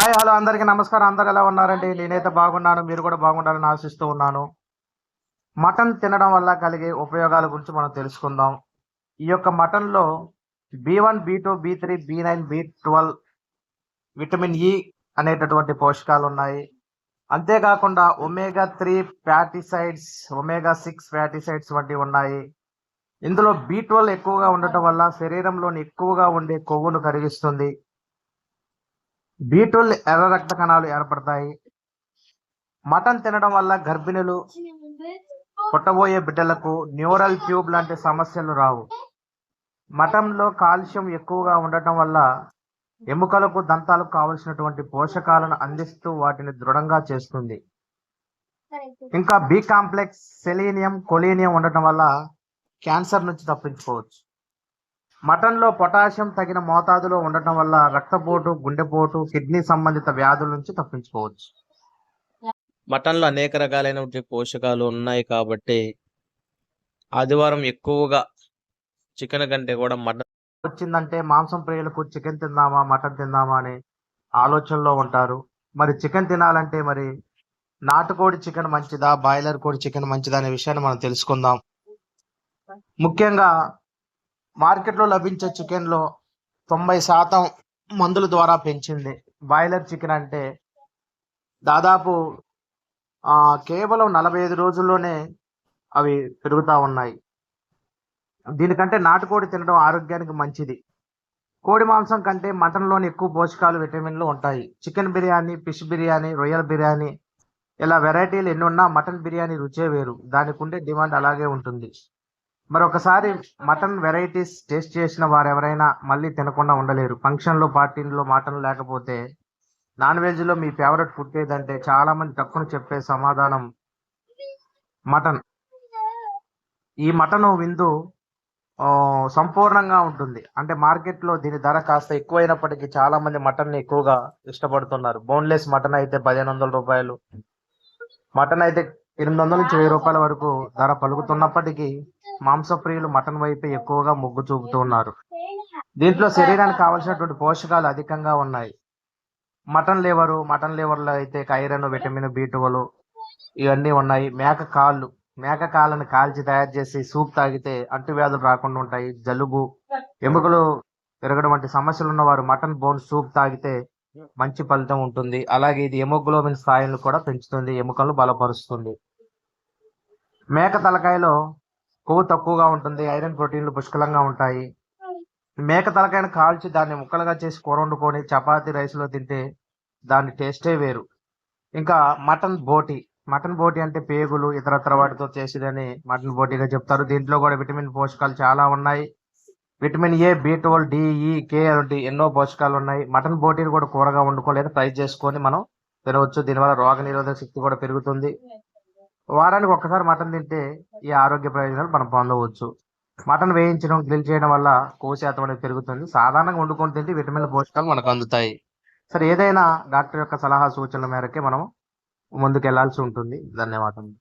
Hi hello అందరికీ నమస్కారం. అందరు ఎలా ఉన్నారండి? నేనైతే బాగున్నాను. మీరు కూడా బాగుండాలని ఆశిస్తూ ఉన్నాను. మటన్ తినడం వల్ల కలిగే ఉపయోగాల గురించి మనం తెలుసుకుందాం. ఈ యొక్క మటన్లో B one B two B three B nine B twelve vitamin E అనేటటువంటి పోషకాలు ఉన్నాయి. అంతేకాకుండా omega three fatty acids omega six fatty acids వంటివి ఉన్నాయి. ఇందులో బి ట్వెల్వ్ ఎక్కువగా ఉండటం వల్ల శరీరంలోని ఎక్కువగా ఉండే కొవ్వును కరిగిస్తుంది. బి ట్వెల్వ్ ఎర్ర రక్త కణాలు ఏర్పడతాయి. మటన్ తినడం వల్ల గర్భిణులు పుట్టబోయే బిడ్డలకు న్యూరల్ ట్యూబ్ లాంటి సమస్యలు రావు. మటన్లో కాల్షియం ఎక్కువగా ఉండటం వల్ల ఎముకలకు దంతాలకు కావలసినటువంటి పోషకాలను అందిస్తూ వాటిని దృఢంగా చేస్తుంది. ఇంకా బి కాంప్లెక్స్ సెలీనియం కొలీనియం ఉండటం వల్ల క్యాన్సర్ నుంచి తప్పించుకోవచ్చు. మటన్లో పొటాషియం తగిన మోతాదులో ఉండటం వల్ల రక్తపోటు గుండెపోటు కిడ్నీ సంబంధిత వ్యాధుల నుంచి తప్పించుకోవచ్చు. మటన్లో అనేక రకాలైనటువంటి పోషకాలు ఉన్నాయి కాబట్టి ఆదివారం ఎక్కువగా చికెన్ కంటే కూడా మటన్ వచ్చిందంటే మాంసం ప్రియులకు చికెన్ తిందామా మటన్ తిందామా అనే ఆలోచనలో ఉంటారు. మరి చికెన్ తినాలంటే మరి నాటుకోడి చికెన్ మంచిదా బాయిలర్ కోడి చికెన్ మంచిదా అనే విషయాన్ని మనం తెలుసుకుందాం. ముఖ్యంగా మార్కెట్లో లభించే చికెన్లో తొంభై శాతం మందుల ద్వారా పెంచింది. బాయిలర్ చికెన్ అంటే దాదాపు కేవలం నలభై ఐదు రోజుల్లోనే అవి పెరుగుతూ ఉన్నాయి. దీనికంటే నాటుకోడి తినడం ఆరోగ్యానికి మంచిది. కోడి మాంసం కంటే మటన్లోని ఎక్కువ పోషకాలు విటమిన్లు ఉంటాయి. చికెన్ బిర్యానీ ఫిష్ బిర్యానీ రొయ్యల బిర్యానీ ఇలా వెరైటీలు ఎన్ని ఉన్నా మటన్ బిర్యానీ రుచే వేరు. దానికి ఉండే డిమాండ్ అలాగే ఉంటుంది. మరొకసారి మటన్ వెరైటీస్ టేస్ట్ చేసిన వారు ఎవరైనా మళ్ళీ తినకుండా ఉండలేరు. ఫంక్షన్లో పార్టీల్లో మటన్ లేకపోతే నాన్ వెజ్లో మీ ఫేవరెట్ ఫుడ్ ఏదంటే చాలా మంది తక్కువ చెప్పే సమాధానం మటన్. ఈ మటన్ విందు సంపూర్ణంగా ఉంటుంది. అంటే మార్కెట్లో దీని ధర కాస్త ఎక్కువైనప్పటికీ చాలా మంది మటన్ ఎక్కువగా ఇష్టపడుతున్నారు. బోన్లెస్ మటన్ అయితే పదిహేను వందల రూపాయలు. మటన్ అయితే ఎనిమిది వందల నుంచి వెయ్యి రూపాయల వరకు ధర పలుకుతున్నప్పటికీ మాంసప్రియులు మటన్ వైపే ఎక్కువగా మొగ్గు చూపుతున్నారు. దీంట్లో శరీరానికి కావలసినటువంటి పోషకాలు అధికంగా ఉన్నాయి. మటన్ లివరు మటన్ లివర్లో అయితే ఐరన్ విటమిన్ బి ఇవన్నీ ఉన్నాయి. మేక కాళ్ళు మేక కాళ్ళని కాల్చి తయారు చేసి సూప్ తాగితే అంటువ్యాధులు రాకుండా ఉంటాయి. జలుబు ఎముకలు పెరగడం వంటి సమస్యలు ఉన్నవారు మటన్ బోన్ సూప్ తాగితే మంచి ఫలితం ఉంటుంది. అలాగే ఇది ఎమోగ్లోబిన్ స్థాయిలను కూడా పెంచుతుంది ఎముకలను బలపరుస్తుంది. మేక తలకాయలో కొవ్వు తక్కువగా ఉంటుంది ఐరన్ ప్రోటీన్లు పుష్కలంగా ఉంటాయి. మేక తలకాయను కాల్చి దాన్ని ముక్కలుగా చేసి కూర వండుకొని చపాతీ రైస్లో తింటే దాని టేస్టే వేరు. ఇంకా మటన్ బోటి మటన్ బోటి అంటే పేగులు ఇతరత్ర వాటితో చేసేదని మటన్ బోటీగా చెప్తారు. దీంట్లో కూడా విటమిన్ పోషకాలు చాలా ఉన్నాయి. Vitamin A B twelve D E K వంటి ఎన్నో పోషకాలు ఉన్నాయి. మటన్ బోటీని కూడా కూరగా వండుకోలేదు ఫ్రై చేసుకొని మనం తినవచ్చు. దీనివల్ల రోగ నిరోధక శక్తి కూడా పెరుగుతుంది. వారానికి ఒక్కసారి మటన్ తింటే ఈ ఆరోగ్య ప్రయోజనాలు మనం పొందవచ్చు. మటన్ వేయించడం గ్రిల్ చేయడం వల్ల కొవ్వు శాతం అనేది పెరుగుతుంది. సాధారణంగా వండుకొని తింటే విటమిన్ పోషకాలు మనకు అందుతాయి. సరే ఏదైనా డాక్టర్ యొక్క సలహా సూచనల మేరకే మనం ముందుకు వెళ్ళాల్సి ఉంటుంది. ధన్యవాదాలు